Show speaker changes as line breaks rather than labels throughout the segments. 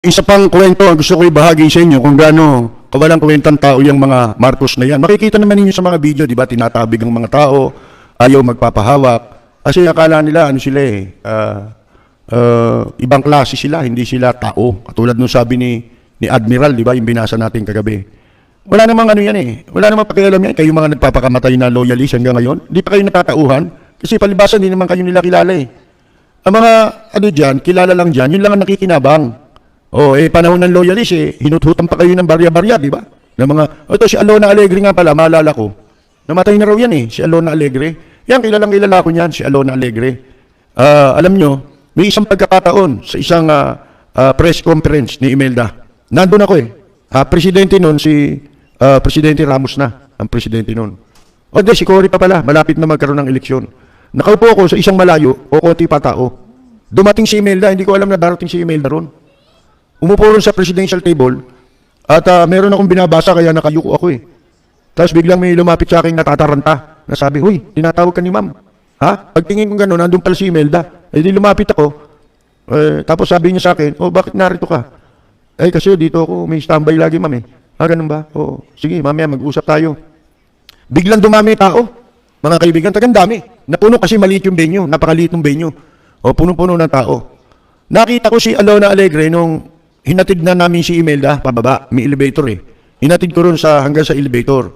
Isa pang kwento ang gusto ko ibahagi sa inyo kung gaano kawalang kwentang tao yung mga Marcos na yan. Makikita naman ninyo sa mga video, di ba, tinatabig ang mga tao, ayaw magpapahawak. Kasi akala nila, ano sila eh, ah, ah, ibang klase sila, hindi sila tao. Katulad nung sabi ni, ni Admiral, di ba, yung binasa natin kagabi. Wala namang ano yan eh. Wala namang pakialam yan. Kayo mga nagpapakamatay na loyalist hanggang ngayon. Hindi pa kayo natatauhan. Kasi palibasan, hindi naman kayo nila kilala eh. Ang mga ano dyan, kilala lang dyan, yun lang ang nakikinabang. Oh, eh panahon ng loyalist eh, hinuthutan pa kayo ng barya-barya, di ba? Ng mga, oh, ito si Alona Alegre nga pala, maalala ko. Namatay na raw yan eh, si Alona Alegre. Yan, kilalang kilala ko niyan, si Alona Alegre. Ah, alam nyo, may isang pagkakataon sa isang ah, ah, press conference ni Imelda. Nandun ako eh. Ah, presidente nun, si ah, Presidente Ramos na, ang presidente nun. O di, si Cory pa pala, malapit na magkaroon ng eleksyon. Nakaupo ako sa isang malayo, o konti pa tao. Dumating si Imelda, hindi ko alam na darating si Imelda ron. Umupo ron sa presidential table, at ah, meron akong binabasa kaya nakayuko ako eh. Tapos biglang may lumapit sa akin natataranta, na sabi, Huy, tinatawag ka ni ma'am. Ha? Pagtingin ko gano'n, nandun pala si Imelda. Eh di lumapit ako, eh, tapos sabi niya sa akin, oh bakit narito ka? Eh kasi dito ako, may standby lagi ma'am eh. Ah, ganun ba? Oo. Sige, mamaya mag-usap tayo. Biglang dumami tao. Mga kaibigan, tagang dami. Napuno kasi maliit yung venue, napakaliit ng venue. O punong-puno ng tao. Nakita ko si Alona Alegre nung hinatid na namin si Imelda pababa, may elevator eh. Hinatid ko ron sa hanggang sa elevator.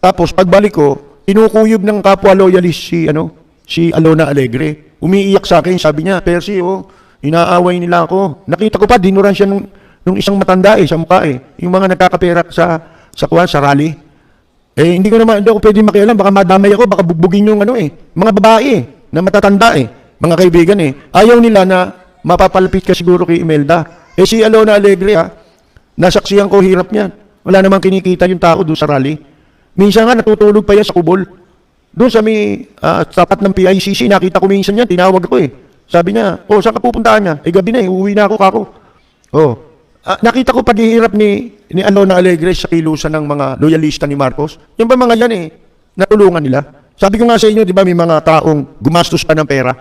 Tapos pagbalik ko, tinukuyog ng kapwa loyalist si ano, si Alona Alegre. Umiiyak sa akin, sabi niya, Percy, oh, inaaway nila ako. Nakita ko pa, dinuran siya nung, nung isang matanda eh, sa mukha eh. Yung mga nagkakapera sa, sa kuwan, sa rally. Eh, hindi ko naman, hindi ako pwede makialam. Baka madamay ako, baka bugbugin yung ano eh. Mga babae eh, na matatanda eh. Mga kaibigan eh. Ayaw nila na mapapalapit ka siguro kay Imelda. Eh, si Alona Alegre ha, nasaksiyan ko hirap niyan. Wala namang kinikita yung tao doon sa rally. Minsan nga natutulog pa yan sa kubol. Doon sa may ah, tapat ng PICC, nakita ko minsan yan, tinawag ako eh. Sabi niya, oh, saan ka pupuntahan niya? Eh, gabi na eh, uuwi na ako kako. Oh, Ah, nakita ko paghihirap ni ni Alona Alegre sa kilusan ng mga loyalista ni Marcos. Yung ba mga yan eh, natulungan nila. Sabi ko nga sa inyo, di ba, may mga taong gumastos pa ng pera.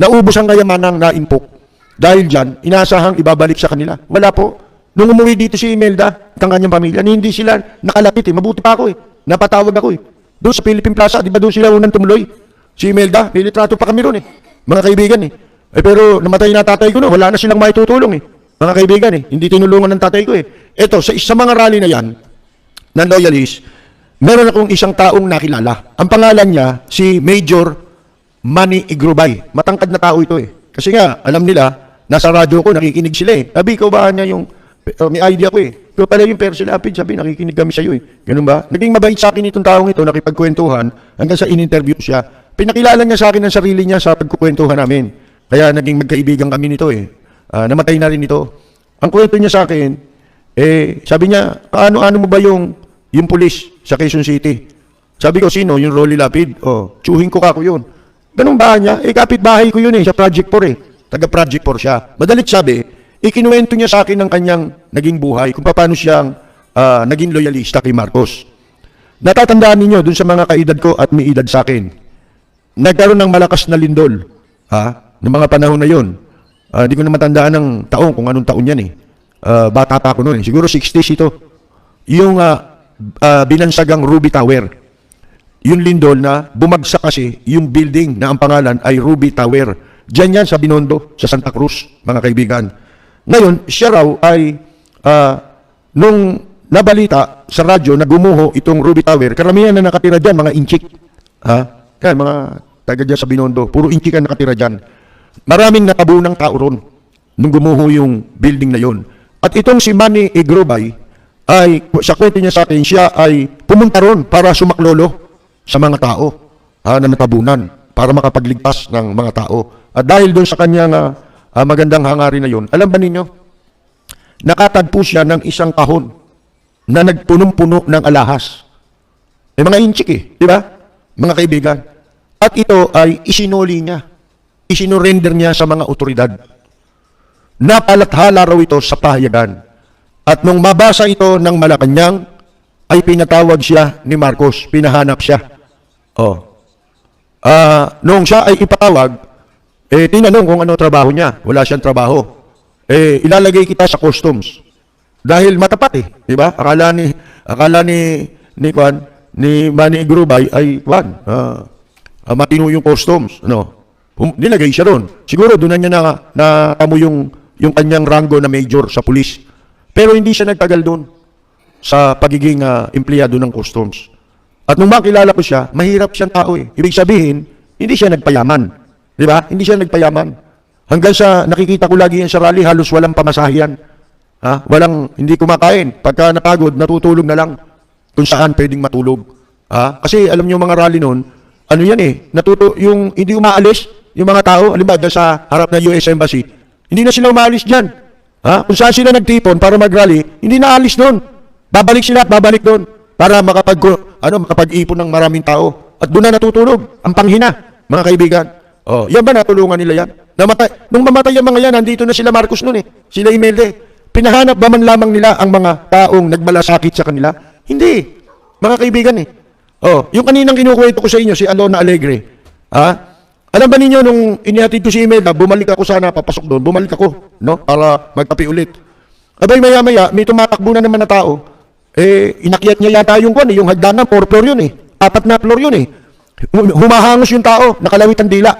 Naubos ang kayamanang naimpok. Dahil dyan, inasahang ibabalik sa kanila. Wala po. Nung umuwi dito si Imelda ang kanyang pamilya, hindi sila nakalapit eh. Mabuti pa ako eh. Napatawag ako eh. Doon sa Philippine Plaza, di ba doon sila unang tumuloy? Si Imelda, may pa kami ron eh. Mga kaibigan eh. Eh pero namatay na tatay ko no, wala na silang maitutulong eh. Mga kaibigan eh, hindi tinulungan ng tatay ko eh. Ito, sa, sa mga rally na yan, ng loyalist, meron akong isang taong nakilala. Ang pangalan niya, si Major Manny Igrubay. Matangkad na tao ito eh. Kasi nga, alam nila, nasa radyo ko, nakikinig sila eh. Sabi, ikaw ba niya yung, uh, may idea ko eh. Ikaw pala yung Percy Lapid, sabi, nakikinig kami sa'yo eh. Ganun ba? Naging mabait sa akin itong taong ito, nakipagkwentuhan, hanggang sa in-interview siya. Pinakilala niya sa akin ang sarili niya sa pagkukwentuhan namin. Kaya naging magkaibigan kami nito eh. Ah, namatay na rin ito. Ang kwento niya sa akin, eh, sabi niya, kaano-ano mo ba yung, yung pulis sa Quezon City? Sabi ko, sino? Yung Rolly Lapid? Oh, tsuhin ko kako yun. Ganun ba niya? Eh, kapitbahay ko yun eh, sa Project 4 eh. Taga Project 4 siya. Madalit sabi, ikinuwento niya sa akin ng kanyang naging buhay, kung paano siyang ah, naging loyalista kay Marcos. Natatandaan ninyo dun sa mga kaedad ko at may edad sa akin. Nagkaroon ng malakas na lindol. Ha? Ng mga panahon na yun. Ah, Hindi ko na matandaan ng taong, kung anong taon yan eh. Ah, bata pa ako noon eh. Siguro 60s ito. Yung ah, ah, binansagang Ruby Tower. Yung lindol na bumagsak kasi yung building na ang pangalan ay Ruby Tower. Diyan yan sa Binondo, sa Santa Cruz, mga kaibigan. Ngayon, siya raw ay ah, nung nabalita sa radyo na gumuho itong Ruby Tower, karamihan na nakatira dyan, mga inchik. Ha? Yan, mga taga dyan sa Binondo. Puro inchik ang nakatira dyan. Maraming nakabunang tao ron nung gumuho yung building na yon. At itong si Manny Igrobay, ay, sa kwento niya sa akin, siya ay pumunta ron para sumaklolo sa mga tao ha, na natabunan para makapagligtas ng mga tao. At dahil doon sa kanyang ah, ah, magandang hangarin na yon, alam ba ninyo, nakatagpo siya ng isang kahon na nagpunong-puno ng alahas. May mga inchik eh, di ba? Mga kaibigan. At ito ay isinuli niya. Isinurrender niya sa mga otoridad. Napalathala raw ito sa pahayagan. At nung mabasa ito ng Malacanang, ay pinatawag siya ni Marcos. Pinahanap siya. Oh. Ah, nung siya ay ipatawag, eh tinanong kung ano trabaho niya. Wala siyang trabaho. eh, ilalagay kita sa customs. Dahil matapat eh, di ba? Akala ni, akala ni, ni Kwan, ni Manny Grubay ay, Kwan, ah, ah, matino yung customs, no? Um, nilagay siya doon. Siguro doon na niya na, na yung, yung kanyang rango na major sa pulis. Pero hindi siya nagtagal doon sa pagiging ah, empleyado ng customs. At nung makilala ko siya, mahirap siyang tao eh. Ibig sabihin, hindi siya nagpayaman. Di ba? Hindi siya nagpayaman. Hanggang sa nakikita ko lagi yan sa rally, halos walang pamasahiyan. Ha? Walang, hindi kumakain. Pagka napagod, natutulog na lang kung saan pwedeng matulog. Ha? Kasi alam niyo mga rally noon, ano yan eh, natuto, yung hindi umaalis, yung mga tao, halimbawa sa harap ng US Embassy, hindi na sila umaalis dyan. Ha? Kung saan sila nagtipon para mag-rally, hindi na alis doon. Babalik sila at babalik doon para makapag, ano, makapag-ipon ng maraming tao. At doon na natutulog, ang panghina, mga kaibigan. Oh, yan ba natulungan nila yan? Namatay, nung mamatay yung mga yan, nandito na sila Marcos noon eh. Sila Imelda. Pinahanap ba man lamang nila ang mga taong nagmalasakit sa kanila? Hindi. Mga kaibigan eh. Oh, yung kaninang kinukwento ko sa inyo, si Alona Alegre. Ha? Alam ba ninyo, nung inihatid ko si Imelda, bumalik ako sana, papasok doon, bumalik ako, no? Para magkape ulit. Abay, maya-maya, may tumatakbo na naman na tao. Eh, inakyat niya yata yung kwan, eh, yung hagdanan, four floor yun eh. Apat na floor yun eh. Hum- Humahangos yung tao, nakalawit ang dila.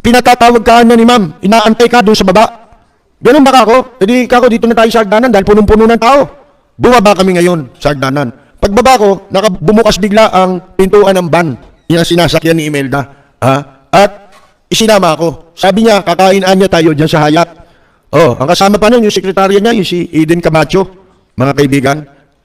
Pinatatawag ka na ni ma'am, inaantay ka doon sa baba. Ganun ba kako? E di kako dito na tayo sa hagdanan dahil punong-puno ng tao. Bumaba kami ngayon sa hagdanan. Pagbaba ko, naka, bumukas bigla ang pintuan ng van. Yan ang sinasakyan ni Imelda. Ha? At isinama ako. Sabi niya, kakainaan niya tayo dyan sa hayat. Oh, ang kasama pa nun, yung sekretarya niya, yung si Eden Camacho, mga kaibigan.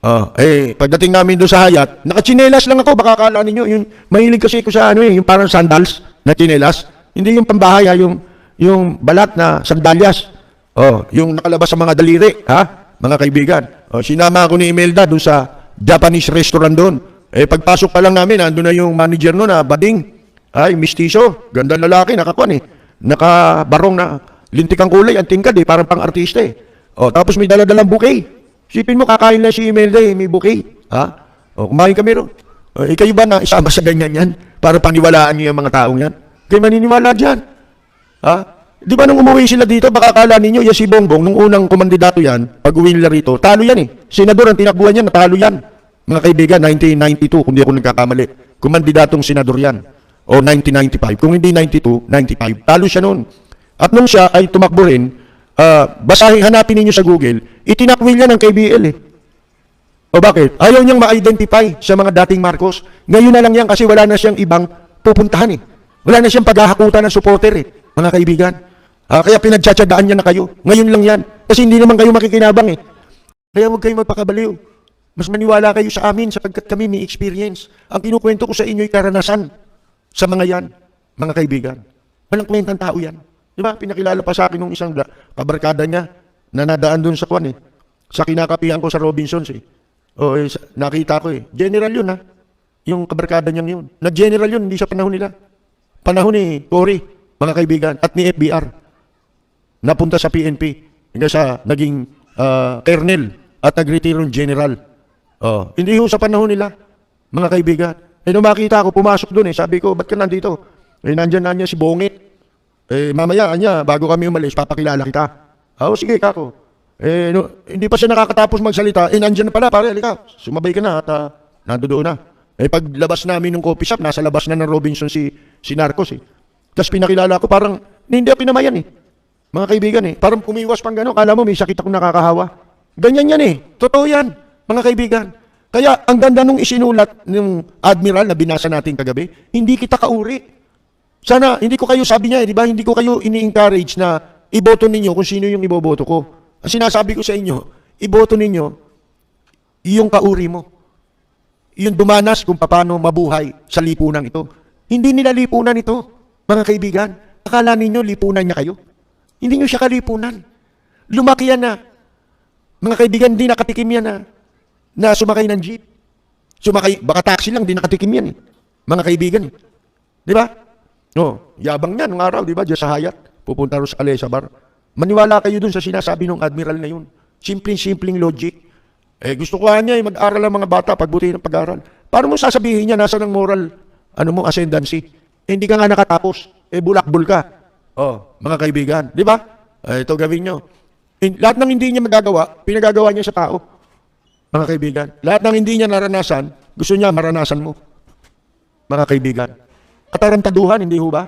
Oh, eh, pagdating namin doon sa hayat, nakachinelas lang ako, baka akala ninyo, yung, mahilig kasi ko sa ano eh, yung parang sandals na chinelas. Hindi yung pambahay, ha, yung, yung balat na sandalyas. Oh, yung nakalabas sa mga daliri, ha? Mga kaibigan. Oh, sinama ako ni Imelda doon sa Japanese restaurant doon. Eh, pagpasok pa lang namin, andun na yung manager noon na bading. Ay, mistiso. Ganda lalaki, nakakuan eh. Nakabarong na lintik ang kulay, ang tingkad eh, parang pang artista eh. Oh, tapos may daladalang bouquet. Sipin mo, kakain lang si Imelda eh, may bouquet. Ha? Oh, kumain kami ron. Oh, eh, ba na isama sa ganyan yan? Para paniwalaan niyo yung mga taong yan? Kayo maniniwala dyan. Ha? Di ba nung umuwi sila dito, baka akala ninyo, yan si Bongbong, nung unang kumandidato yan, pag uwi nila rito, talo yan eh. Senador ang tinakbuhan niya, natalo yan. Mga kaibigan, 1992, kung di ako nagkakamali. Kumandidatong senador yan. O 1995. Kung hindi 92, 95. Talo siya noon. At nung siya ay tumakbo rin, ah, basahin, hanapin ninyo sa Google, itinakwil yan ng KBL eh. O bakit? Ayaw niyang ma-identify sa mga dating Marcos. Ngayon na lang yan kasi wala na siyang ibang pupuntahan eh. Wala na siyang paghahakutan ng supporter eh, mga kaibigan. Ah, kaya pinagtsatsagaan niya na kayo. Ngayon lang yan. Kasi hindi naman kayo makikinabang eh. Kaya huwag kayong magpakabaliw. Mas maniwala kayo sa amin sapagkat kami may experience. Ang kinukwento ko sa inyo ay karanasan sa mga yan, mga kaibigan. Walang kwentang tao yan. Di ba? Pinakilala pa sa akin nung isang da- kabarkada niya na nadaan doon sa kwan eh. Sa kinakapihan ko sa Robinsons eh. O, eh, nakita ko eh. General yun ha. Yung kabarkada niyang yun. Nag-general yun, hindi sa panahon nila. Panahon ni Cory, mga kaibigan, at ni FBR. Napunta sa PNP. Hanggang sa naging ah, colonel at nagretirong general. Oh, hindi ho sa panahon nila, mga kaibigan. Eh, nung makita ako, pumasok doon eh. Sabi ko, ba't ka nandito? Eh, nandyan na niya si Bongit. Eh, mamaya, anya, bago kami umalis, papakilala kita. Ah, oh, sige, kako. Eh, no, hindi pa siya nakakatapos magsalita. Eh, nandyan na pala, pare, halika. Sumabay ka na at uh, nandoon na. Eh, paglabas namin ng coffee shop, nasa labas na ng Robinson si, si Narcos eh. Tapos pinakilala ko, parang, hindi ako pinamayan eh. Mga kaibigan eh, parang umiwas pang gano'n, kala mo may sakit akong nakakahawa. Ganyan yan eh, totoo yan, mga kaibigan. Kaya ang ganda nung isinulat ng admiral na binasa natin kagabi, hindi kita kauri. Sana, hindi ko kayo, sabi niya, eh, di ba, hindi ko kayo ini-encourage na iboto ninyo kung sino yung iboboto ko. Ang sinasabi ko sa inyo, iboto ninyo yung kauri mo. Yung dumanas kung paano mabuhay sa lipunan ito. Hindi nila lipunan ito, mga kaibigan. Akala ninyo lipunan niya kayo? Hindi nyo siya kalipunan. Lumaki yan na. Mga kaibigan, hindi nakatikim yan na, na sumakay ng jeep. Sumakay, baka taxi lang, hindi nakatikim yan eh. Mga kaibigan eh. Di ba? No, yabang niya nung araw, di ba? Diyan sa Hayat, pupunta rin sa Alesa Bar. Maniwala kayo dun sa sinasabi ng admiral na yun. Simpleng-simpleng logic. Eh, gusto ko niya, eh, mag-aral ang mga bata, pagbuti ng pag-aral. Paano mo sasabihin niya, nasa ng moral, ano mo, ascendancy? Eh, hindi ka nga nakatapos. Eh, bulakbul ka. Oh, mga kaibigan. Di ba? Ah, ito gawin nyo. In, lahat ng hindi niya magagawa, pinagagawa niya sa tao. Mga kaibigan, lahat ng hindi niya naranasan, gusto niya maranasan mo. Mga kaibigan. Katarantaduhan, hindi ho ba?